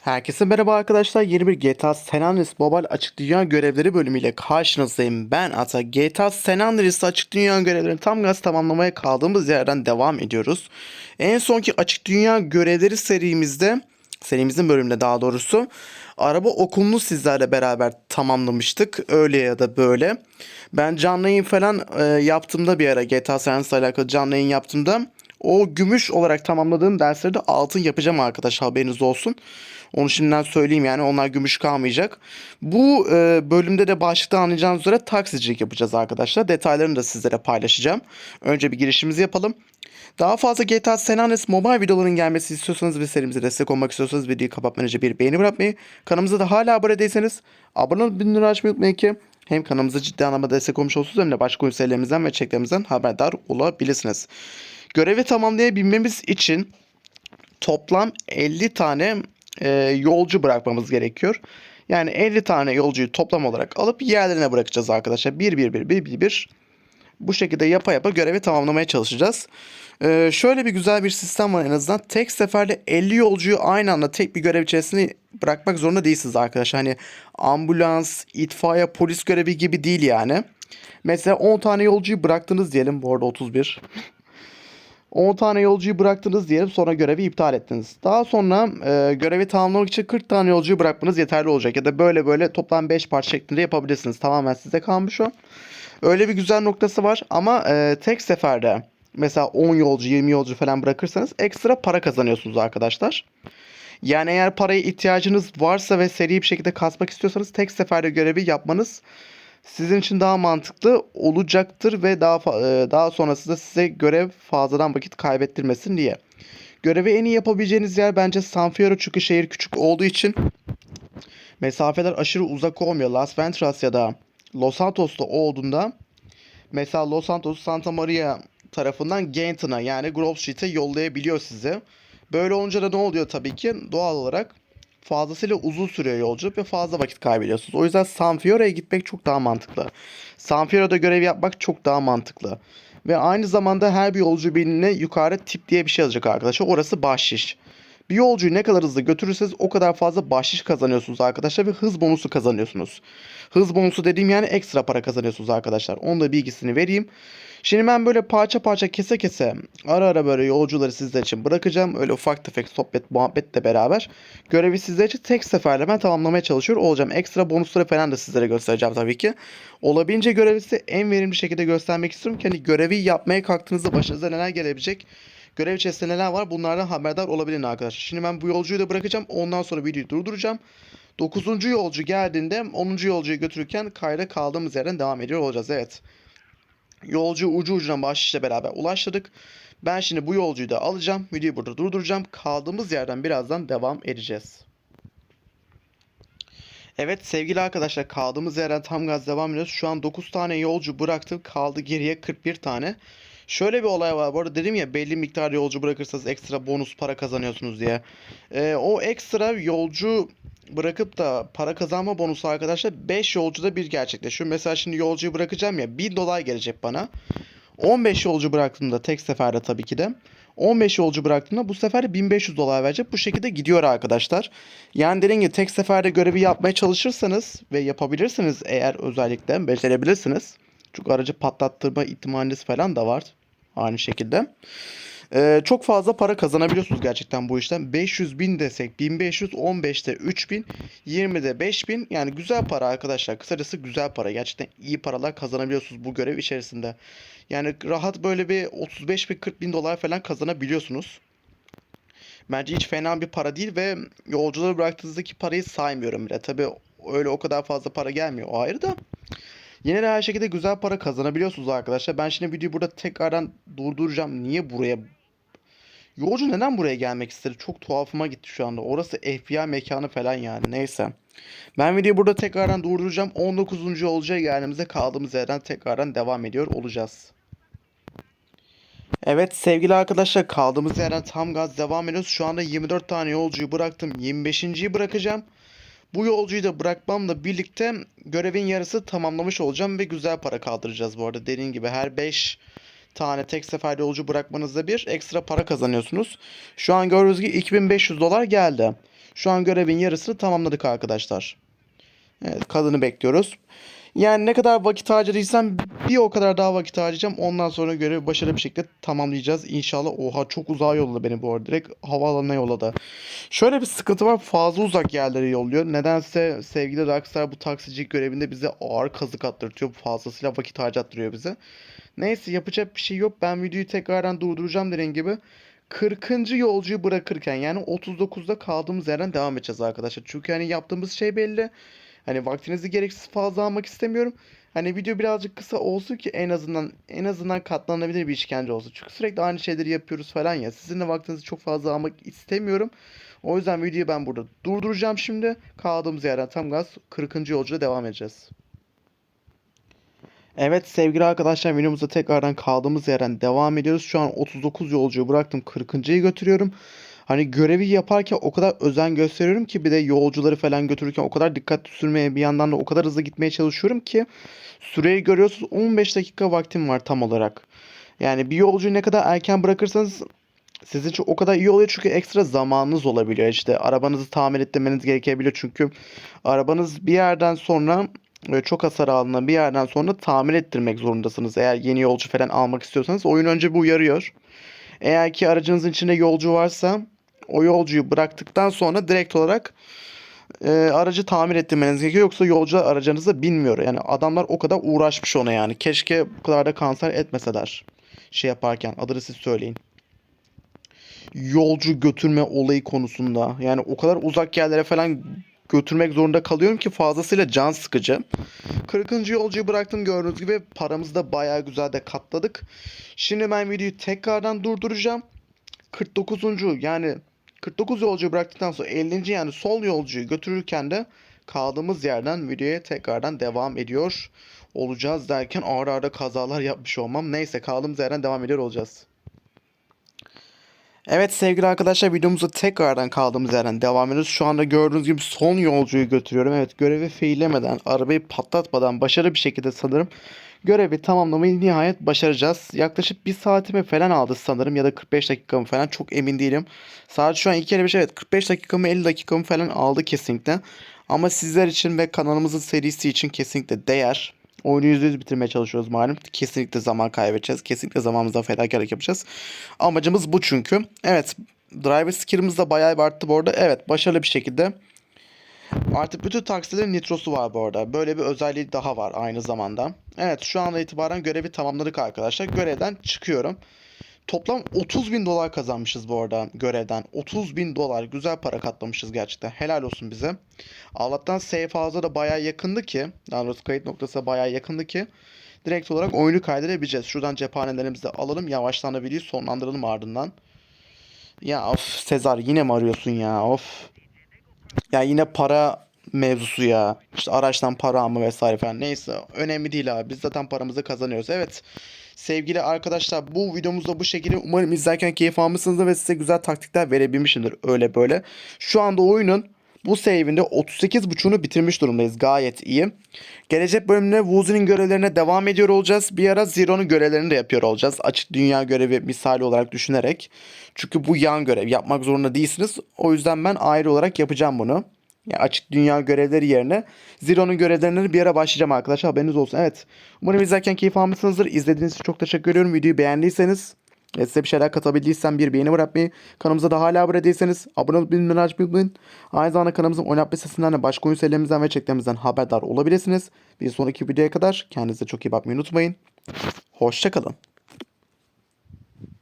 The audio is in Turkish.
Herkese merhaba arkadaşlar. Yeni bir GTA San Andreas Mobile Açık Dünya Görevleri bölümüyle karşınızdayım. Ben Ata. GTA San Andreas Açık Dünya görevlerini tam gaz tamamlamaya kaldığımız yerden devam ediyoruz. En sonki Açık Dünya Görevleri serimizde, serimizin bölümünde daha doğrusu, araba okulunu sizlerle beraber tamamlamıştık. Öyle ya da böyle. Ben canlı yayın falan e, yaptığımda bir ara GTA San Andreas'la alakalı canlı yayın yaptığımda o gümüş olarak tamamladığım dersleri de altın yapacağım arkadaş haberiniz olsun. Onu şimdiden söyleyeyim yani onlar gümüş kalmayacak. Bu e, bölümde de başlıkta anlayacağınız üzere taksicilik yapacağız arkadaşlar. Detaylarını da sizlere paylaşacağım. Önce bir girişimizi yapalım. Daha fazla GTA San Andreas mobile videoların gelmesi istiyorsanız ve serimize destek olmak istiyorsanız videoyu kapatmadan önce bir beğeni bırakmayı, kanalımıza da hala abone değilseniz abone olup bildirimleri açmayı unutmayın ki hem kanalımıza ciddi anlamda destek olmuş olursunuz hem de başka oyun serilerimizden ve çeklerimizden haberdar olabilirsiniz. Görevi tamamlayabilmemiz için toplam 50 tane e, yolcu bırakmamız gerekiyor. Yani 50 tane yolcuyu toplam olarak alıp yerlerine bırakacağız arkadaşlar. Bir bir bir bir bir bir. Bu şekilde yapa yapa görevi tamamlamaya çalışacağız. E, şöyle bir güzel bir sistem var en azından. Tek seferde 50 yolcuyu aynı anda tek bir görev içerisinde bırakmak zorunda değilsiniz arkadaşlar. Hani ambulans, itfaiye, polis görevi gibi değil yani. Mesela 10 tane yolcuyu bıraktınız diyelim. Bu arada 31. 10 tane yolcuyu bıraktınız diyelim sonra görevi iptal ettiniz. Daha sonra e, görevi tamamlamak için 40 tane yolcuyu bırakmanız yeterli olacak. Ya da böyle böyle toplam 5 parça şeklinde yapabilirsiniz. Tamamen size kalmış o. Öyle bir güzel noktası var ama e, tek seferde mesela 10 yolcu 20 yolcu falan bırakırsanız ekstra para kazanıyorsunuz arkadaşlar. Yani eğer paraya ihtiyacınız varsa ve seri bir şekilde kasmak istiyorsanız tek seferde görevi yapmanız sizin için daha mantıklı olacaktır ve daha e, daha sonrasında size görev fazladan vakit kaybettirmesin diye. Görevi en iyi yapabileceğiniz yer bence San Fierro çünkü şehir küçük olduğu için mesafeler aşırı uzak olmuyor. Las Venturas ya da Los Santos'ta olduğunda mesela Los Santos Santa Maria tarafından Gainton'a yani Grove Street'e yollayabiliyor sizi. Böyle olunca da ne oluyor tabii ki doğal olarak fazlasıyla uzun sürüyor yolculuk ve fazla vakit kaybediyorsunuz. O yüzden San Fierro'ya gitmek çok daha mantıklı. San Fierro'da görev yapmak çok daha mantıklı. Ve aynı zamanda her bir yolcu biline yukarı tip diye bir şey yazacak arkadaşlar. Orası bahşiş. Bir yolcuyu ne kadar hızlı götürürseniz o kadar fazla bahşiş kazanıyorsunuz arkadaşlar ve hız bonusu kazanıyorsunuz. Hız bonusu dediğim yani ekstra para kazanıyorsunuz arkadaşlar. Onun da bilgisini vereyim. Şimdi ben böyle parça parça kese kese ara ara böyle yolcuları sizler için bırakacağım. Öyle ufak tefek sohbet muhabbetle beraber görevi sizler için tek seferde ben tamamlamaya çalışıyor olacağım. Ekstra bonusları falan da sizlere göstereceğim tabii ki. Olabildiğince görevi en verimli şekilde göstermek istiyorum ki hani görevi yapmaya kalktığınızda başınıza neler gelebilecek. Görev içerisinde neler var bunlardan haberdar olabilin arkadaşlar. Şimdi ben bu yolcuyu da bırakacağım. Ondan sonra videoyu durduracağım. 9. yolcu geldiğinde 10. yolcuyu götürürken kayda kaldığımız yerden devam ediyor olacağız. Evet. Yolcu ucu ucuna bahşişle beraber ulaştırdık. Ben şimdi bu yolcuyu da alacağım. Videoyu burada durduracağım. Kaldığımız yerden birazdan devam edeceğiz. Evet sevgili arkadaşlar kaldığımız yerden tam gaz devam ediyoruz. Şu an 9 tane yolcu bıraktım. Kaldı geriye 41 tane. Şöyle bir olay var. Bu arada dedim ya belli miktar yolcu bırakırsanız ekstra bonus para kazanıyorsunuz diye. Ee, o ekstra yolcu bırakıp da para kazanma bonusu arkadaşlar 5 yolcuda bir gerçekleşiyor. Mesela şimdi yolcuyu bırakacağım ya 1000 dolar gelecek bana. 15 yolcu bıraktığımda tek seferde tabii ki de. 15 yolcu bıraktığımda bu sefer de 1500 dolar verecek. Bu şekilde gidiyor arkadaşlar. Yani dediğim gibi tek seferde görevi yapmaya çalışırsanız ve yapabilirsiniz eğer özellikle becerebilirsiniz. Çünkü aracı patlattırma ihtimaliniz falan da var. Aynı şekilde. Ee, çok fazla para kazanabiliyorsunuz gerçekten bu işten. 500 bin desek 1500, 15'te 3000, 20'de 5000 yani güzel para arkadaşlar. Kısacası güzel para. Gerçekten iyi paralar kazanabiliyorsunuz bu görev içerisinde. Yani rahat böyle bir 35 bin 40 bin dolar falan kazanabiliyorsunuz. Bence hiç fena bir para değil ve yolcuları bıraktığınızdaki parayı saymıyorum bile. Tabi öyle o kadar fazla para gelmiyor o ayrı da. Yine de her şekilde güzel para kazanabiliyorsunuz arkadaşlar. Ben şimdi videoyu burada tekrardan durduracağım. Niye buraya Yolcu neden buraya gelmek istedi? Çok tuhafıma gitti şu anda. Orası FBI mekanı falan yani. Neyse. Ben videoyu burada tekrardan durduracağım. 19. yolcuya geldiğimizde kaldığımız yerden tekrardan devam ediyor olacağız. Evet sevgili arkadaşlar kaldığımız yerden tam gaz devam ediyoruz. Şu anda 24 tane yolcuyu bıraktım. 25.yi bırakacağım. Bu yolcuyu da bırakmamla birlikte görevin yarısı tamamlamış olacağım ve güzel para kaldıracağız bu arada. Dediğim gibi her 5 tane tek seferde yolcu bırakmanızda bir ekstra para kazanıyorsunuz. Şu an gördüğünüz gibi 2500 dolar geldi. Şu an görevin yarısını tamamladık arkadaşlar. Evet kadını bekliyoruz. Yani ne kadar vakit harcadıysam bir o kadar daha vakit harcayacağım. Ondan sonra görevi başarılı bir şekilde tamamlayacağız. İnşallah. Oha çok uzağa yolladı beni bu arada. Direkt havaalanına yolladı. Şöyle bir sıkıntı var. Fazla uzak yerlere yolluyor. Nedense sevgili Rockstar bu taksicilik görevinde bize ağır kazık attırtıyor. Fazlasıyla vakit harcattırıyor bize. Neyse yapacak bir şey yok. Ben videoyu tekrardan durduracağım dediğim gibi. 40. yolcuyu bırakırken yani 39'da kaldığımız yerden devam edeceğiz arkadaşlar. Çünkü hani yaptığımız şey belli. Hani vaktinizi gereksiz fazla almak istemiyorum. Hani video birazcık kısa olsun ki en azından en azından katlanabilir bir işkence olsun. Çünkü sürekli aynı şeyleri yapıyoruz falan ya. Sizin de vaktinizi çok fazla almak istemiyorum. O yüzden videoyu ben burada durduracağım şimdi. Kaldığımız yerden tam gaz 40. yolculuğa devam edeceğiz. Evet sevgili arkadaşlar videomuza tekrardan kaldığımız yerden devam ediyoruz. Şu an 39 yolcuyu bıraktım 40.yı götürüyorum. Hani görevi yaparken o kadar özen gösteriyorum ki bir de yolcuları falan götürürken o kadar dikkatli sürmeye bir yandan da o kadar hızlı gitmeye çalışıyorum ki süreyi görüyorsunuz 15 dakika vaktim var tam olarak. Yani bir yolcuyu ne kadar erken bırakırsanız sizin için o kadar iyi oluyor çünkü ekstra zamanınız olabiliyor. İşte arabanızı tamir ettirmeniz gerekebiliyor çünkü arabanız bir yerden sonra Böyle çok hasar aldığında bir yerden sonra tamir ettirmek zorundasınız. Eğer yeni yolcu falan almak istiyorsanız oyun önce bu uyarıyor. Eğer ki aracınızın içinde yolcu varsa o yolcuyu bıraktıktan sonra direkt olarak e, aracı tamir ettirmeniz gerekiyor. Yoksa yolcular aracınıza binmiyor. Yani adamlar o kadar uğraşmış ona yani. Keşke bu kadar da kanser etmeseler. Şey yaparken adını siz söyleyin. Yolcu götürme olayı konusunda. Yani o kadar uzak yerlere falan götürmek zorunda kalıyorum ki fazlasıyla can sıkıcı. 40. yolcuyu bıraktım gördüğünüz gibi paramızı da bayağı güzel de katladık. Şimdi ben videoyu tekrardan durduracağım. 49. yani 49 yolcuyu bıraktıktan sonra 50. yani sol yolcuyu götürürken de kaldığımız yerden videoya tekrardan devam ediyor olacağız derken ağır ağır kazalar yapmış olmam. Neyse kaldığımız yerden devam ediyor olacağız. Evet sevgili arkadaşlar videomuza tekrardan kaldığımız yerden devam ediyoruz. Şu anda gördüğünüz gibi son yolcuyu götürüyorum. Evet görevi feylemeden, arabayı patlatmadan başarılı bir şekilde sanırım görevi tamamlamayı nihayet başaracağız. Yaklaşık bir saatimi falan aldı sanırım ya da 45 dakikamı falan çok emin değilim. Saat şu an 2.55 evet 45 dakikamı 50 dakikamı falan aldı kesinlikle. Ama sizler için ve kanalımızın serisi için kesinlikle değer. Oyunu %100 bitirmeye çalışıyoruz malum. Kesinlikle zaman kaybedeceğiz. Kesinlikle zamanımızdan fedakarlık yapacağız. Amacımız bu çünkü. Evet. Driver skill'imiz de bayağı bir arttı bu arada. Evet başarılı bir şekilde. Artık bütün taksilerin nitrosu var bu arada. Böyle bir özelliği daha var aynı zamanda. Evet şu anda itibaren görevi tamamladık arkadaşlar. Görevden çıkıyorum. Toplam 30 bin dolar kazanmışız bu arada görevden. 30 bin dolar. Güzel para katlamışız gerçekten. Helal olsun bize. Allah'tan safe house'a da bayağı yakındı ki. Daha doğrusu kayıt noktası bayağı yakındı ki. Direkt olarak oyunu kaydedebileceğiz. Şuradan cephanelerimizi de alalım. Yavaştan da videoyu sonlandıralım ardından. Ya of Sezar yine mi arıyorsun ya of. Ya yine para mevzusu ya. İşte araçtan para alma vesaire falan. Neyse önemli değil abi. Biz zaten paramızı kazanıyoruz. Evet. Sevgili arkadaşlar bu videomuzda bu şekilde umarım izlerken keyif almışsınızdır ve size güzel taktikler verebilmişimdir öyle böyle. Şu anda oyunun bu save'inde 38.5'unu bitirmiş durumdayız. Gayet iyi. Gelecek bölümde Woozy'nin görevlerine devam ediyor olacağız. Bir ara Zero'nun görevlerini de yapıyor olacağız. Açık dünya görevi misali olarak düşünerek. Çünkü bu yan görev. Yapmak zorunda değilsiniz. O yüzden ben ayrı olarak yapacağım bunu. Yani açık dünya görevleri yerine Zero'nun görevlerini bir ara başlayacağım arkadaşlar. Haberiniz olsun. Evet. Umarım izlerken keyif almışsınızdır. İzlediğiniz için çok teşekkür ediyorum. Videoyu beğendiyseniz ve size bir şeyler katabildiysem bir beğeni bırakmayı, kanalımıza da hala abone değilseniz abone olup bildirimleri açmayı. Aynı zamanda kanalımızın oynatma sesinden de başka oyun serilerimizden ve çeklerimizden haberdar olabilirsiniz. Bir sonraki videoya kadar kendinize çok iyi bakmayı unutmayın. Hoşçakalın.